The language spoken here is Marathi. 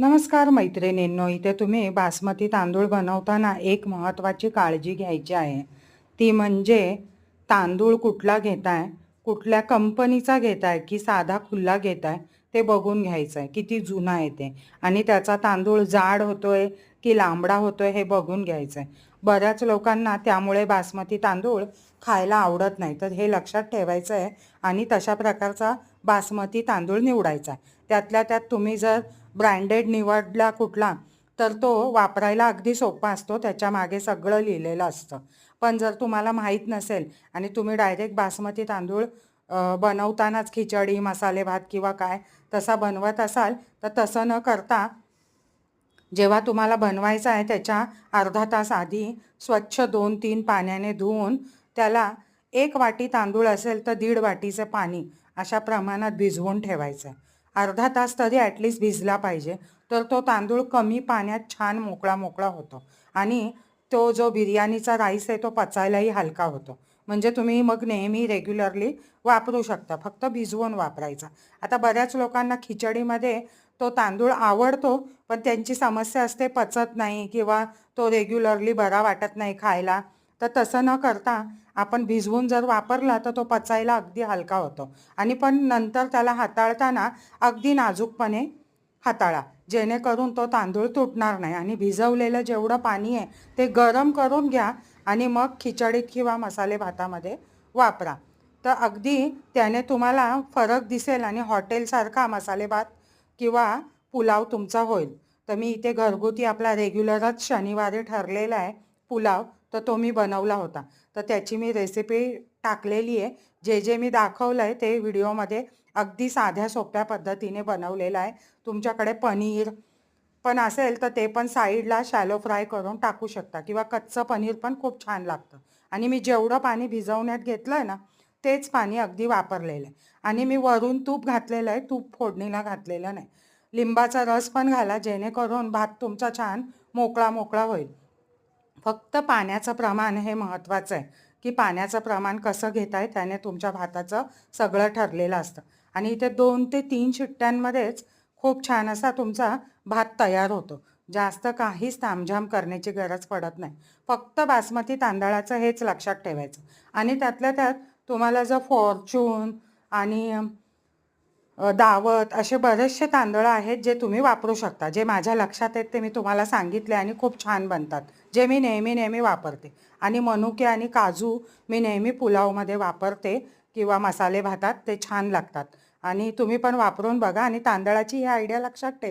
नमस्कार मैत्रिणींनो इथे तुम्ही बासमती तांदूळ बनवताना एक महत्त्वाची काळजी घ्यायची आहे. ती म्हणजे तांदूळ कुठला घेताय कुठल्या कंपनीचा घेताय की साधा खुल्ला घेताय ते बघून घ्यायचं आहे किती जुना येते आणि त्याचा तांदूळ जाड होतोय की लांबडा होतोय हे बघून घ्यायचं आहे बऱ्याच लोकांना त्यामुळे बासमती तांदूळ खायला आवडत नाही. तर हे लक्षात ठेवायचं आहे आणि तशा प्रकारचा बासमती तांदूळ निवडायचा आहे. त्यातल्या त्यात तुम्ही जर ब्रँडेड निवडला कुठला तर तो वापरायला अगदी सोपा असतो. त्याच्यामागे सगळं लिहिलेलं असतं. पण जर तुम्हाला माहीत नसेल आणि तुम्ही डायरेक्ट बासमती तांदूळ बनवतानाच खिचडी मसाले भात किंवा काय तसा बनवत असाल तर तसं न करता जेव्हा तुम्हाला बनवायचं आहे त्याच्या अर्धा तास आधी स्वच्छ दोन तीन पाण्याने धुवून त्याला एक वाटी तांदूळ असेल तर दीड वाटीचं पाणी अशा प्रमाणात भिजवून ठेवायचं. आहे अर्धा तास तरी ॲटलिस्ट भिजला पाहिजे. तर तो तांदूळ कमी पाण्यात छान मोकळा मोकळा होतो. आणि तो जो बिर्याणीचा राईस आहे तो पचायलाही हलका होतो. म्हणजे तुम्ही मग नेहमी रेग्युलरली वापरू शकता. फक्त भिजवून वापरायचा. आता बऱ्याच लोकांना खिचडीमध्ये तो तांदूळ आवडतो पण त्यांची समस्या असते पचत नाही किंवा तो रेग्युलरली बरा वाटत नाही खायला. तर तसं न करता आपण भिजवून जर वापरला तर तो पचायला अगदी हलका होतो. आणि पण नंतर त्याला हाताळताना अगदी नाजूकपणे हाताळा. जेणेकरून तो तांदूळ तुटणार नाही. आणि भिजवलेलं जेवढं पाणी आहे ते गरम करून घ्या आणि मग खिचडीत किंवा मसाले भातामध्ये वापरा. तर अगदी त्याने तुम्हाला फरक दिसेल आणि हॉटेलसारखा मसाले भात किंवा पुलाव तुमचा होईल. तर मी इथे घरगुती आपला रेग्युलरच शनिवारी ठरलेला आहे पुलाव. तर तो मी बनवला होता. तर त्याची मी रेसिपी टाकलेली आहे. जे जे मी दाखवलं आहे ते व्हिडिओमध्ये अगदी साध्या सोप्या पद्धतीने बनवलेलं आहे. तुमच्याकडे पनीर पण असेल तर ते पण साईडला शॅलो फ्राय करून टाकू शकता किंवा कच्चं पनीर पण खूप छान लागतं. आणि मी जेवढं पाणी भिजवण्यात घेतलं आहे ना तेच पाणी अगदी वापरलेलं आहे. आणि मी वरून तूप घातलेलं आहे. तूप फोडणीला घातलेलं नाही. लिंबाचा रस पण घाला जेणेकरून भात तुमचा छान मोकळा मोकळा होईल. फक्त पाण्याचं प्रमाण हे महत्त्वाचं आहे की पाण्याचं प्रमाण कसं घेताय त्याने तुमच्या भाताचं सगळं ठरलेलं असतं. आणि इथे दोन ते तीन शिट्ट्यांमध्येच खूप छान असा तुमचा भात तयार होतो. जास्त काहीच तामझाम करण्याची गरज पडत नाही. फक्त बासमती तांदळाचं हेच लक्षात ठेवायचं. आणि त्यातल्या त्यात तुम्हाला जर फॉर्च्यून आणि दावत असे बरेचसे तांदळं आहेत जे तुम्ही वापरू शकता जे माझ्या लक्षात आहेत ते मी तुम्हाला सांगितले आणि खूप छान बनतात जे मी नेहमी नेहमी वापरते. आणि मनुके आणि काजू मी नेहमी पुलावमध्ये वापरते किंवा मसाले भातात ते छान लागतात. आणि तुम्ही पण वापरून बघा आणि तांदळाची ही आयडिया लक्षात ठेवा.